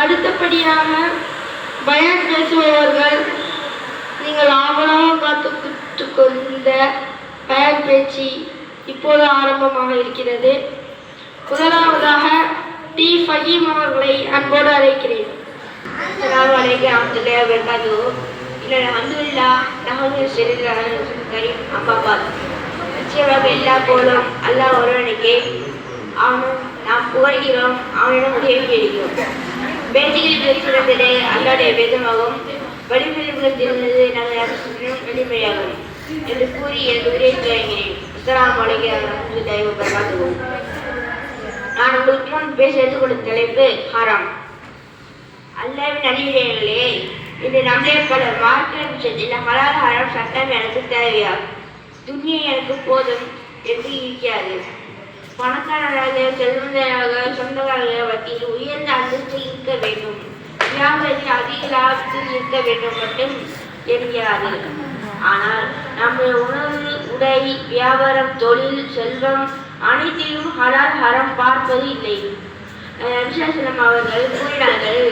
அடுத்தபடியாக பயம் பேசுபவர்கள் நீங்கள் ஆவலாக காத்துக்கிட்டு கொண்ட பயம் பேச்சு இப்போது ஆரம்பமாக இருக்கிறது. முதலாவதாக டி ஃபஹீம் அவர்களை அன்போடு அழைக்கிறேன். அஸ்லாம் வலைக்கம் அப்துல்லா வர்காது இல்லை அந்துல்லா நஹனு சிறிதான கரீம் அப்பாபாத் நிச்சயமாக எல்லா போலும் அல்லாஹ் ஒருவனுக்கே அவனும் நாம் புகழ்கிறோம். அவனிடம் உதவி எடுக்கிறோம் பேச்சுகளில் பேசுகிறதிலே அல்லாடைய வேதமாகும் வழிமுறைகள் தெரிந்தது நாங்கள் அரசும் வெளிமையாகும் என்று கூறி எனது உரையை தொடங்கினேன் இஸ்லாம் அலைக்கும் தயவு வபரகாத்துஹு. நான் உங்களுக்கு முன் பேச எடுத்துக்கொண்ட தலைப்பு ஹராம். அல்லாவின் அடிவிடைகளே இன்று நம்மளே பல மார்க்க விஷயத்தில் ஹலால் ஹராம் சட்டம் எனக்கு தேவையா துணியை எனக்கு போதும் என்று இருக்கிறது பணக்காரராக செல்வந்தராக சொந்தக்காரராக வட்டியில் உயர்ந்த இருக்க வேண்டும். வியாபாரி அதிக லாபத்தில் இருக்க வேண்டும் மட்டும் என்கிறார்கள் ஆனால் நம்முடைய உணவு உடை வியாபாரம் தொழில் செல்வம் அனைத்திலும் ஹலால் ஹரம் பார்ப்பது இல்லை. விசேஷனம் அவர்கள் கூறினார்கள்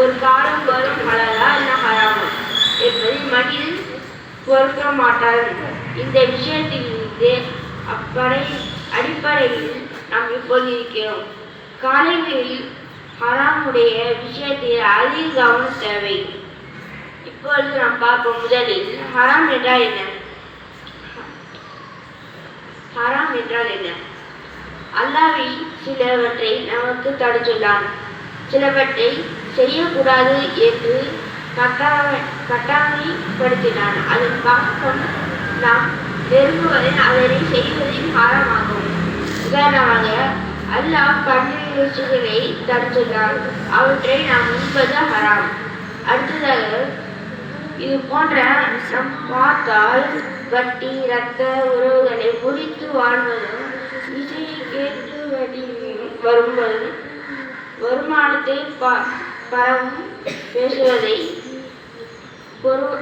ஒரு காலம் வரும் ஹலாலா இல்ல ஹராமா என்பதை மனிதன் பொறுக்க மாட்டார் இந்த விஷயத்திலிருந்து அப்படை அடிப்படையில் நாம் இப்போது இருக்கிறோம். காலைகளில் ஹராமுடைய விஷயத்தில் அதிக கவனம் தேவை. இப்பொழுது நாம் பார்ப்போம் முதலில் ஹராம் என்றால் என்ன? ஹராம் என்றால் என்ன? அல்லாவி சிலவற்றை நமக்கு தடுத்துள்ளான் சிலவற்றை செய்யக்கூடாது என்று கட்டாய கட்டாமைப்படுத்தினான். அதன் பக்கம் நாம் விரும்புவதை அதனை செய்வதில் ஹாரமாகும். உதாரணமாக அல்லாஹ் பன்னிரு ருசிகளை தடுத்துள்ளான் அவற்றை நாம் உண்பது ஹராம். அடுத்ததாக இது போன்ற நம் பார்த்தால் வட்டி இரத்த உறவுகளை முடித்து வாழ்வதும் இசையை கேட்டு வடி வரும்பதும் வருமானத்தை ப- பரவும் பேசுவதை பொறு-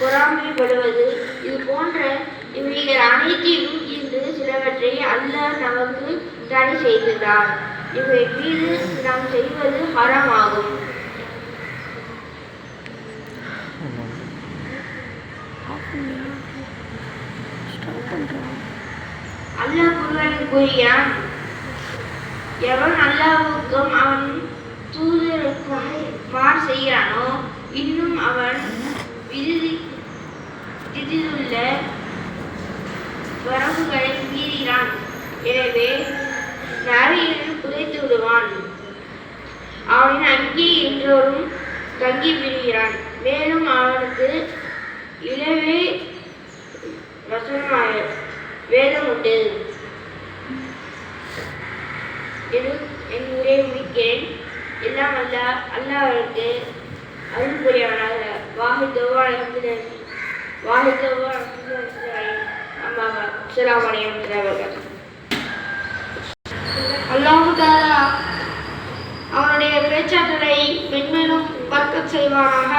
பொறாமைப்படுவது. இது போன்ற இவைகள் அனைத்தையும் இன்று சிலவற்றை அல்ல நமக்கு தடை செய்துள்ளார் இவை மீது நாம் செய்வது ஹரமாகும். அல்லாஹ் குர்ஆனில் கூறுகிறான் எவன் அல்லாவுக்கும் அவன் தூதருக்கும் மார் செய்கிறானோ இன்னும் அவன் விதி விதித்துள்ள வரம்புகளை மீறுகிறான். எனவே நரையில் புதைத்து விடுவான். அவன் அங்கே என்றோரும் தங்கி விடுகிறான். மேலும் அவனுக்கு இளவே வசனமாக வேதம் உண்டு. என் என் உரையை முடிக்கிறேன். எல்லாம் அல்லா அல்லாஹ்விற்கு அருள் புரியவனாக வாஹி தோவா அலமதுல்லாஹி வாஹி தோவா அம்மா அஸ்ஸலாமு அலைக்கும் வரஹ்மத்துல்லாஹி அல்லாஹு அவனுடைய பேச்சாற்றலை மென்மேலும் பறக்கச் செய்வானாக.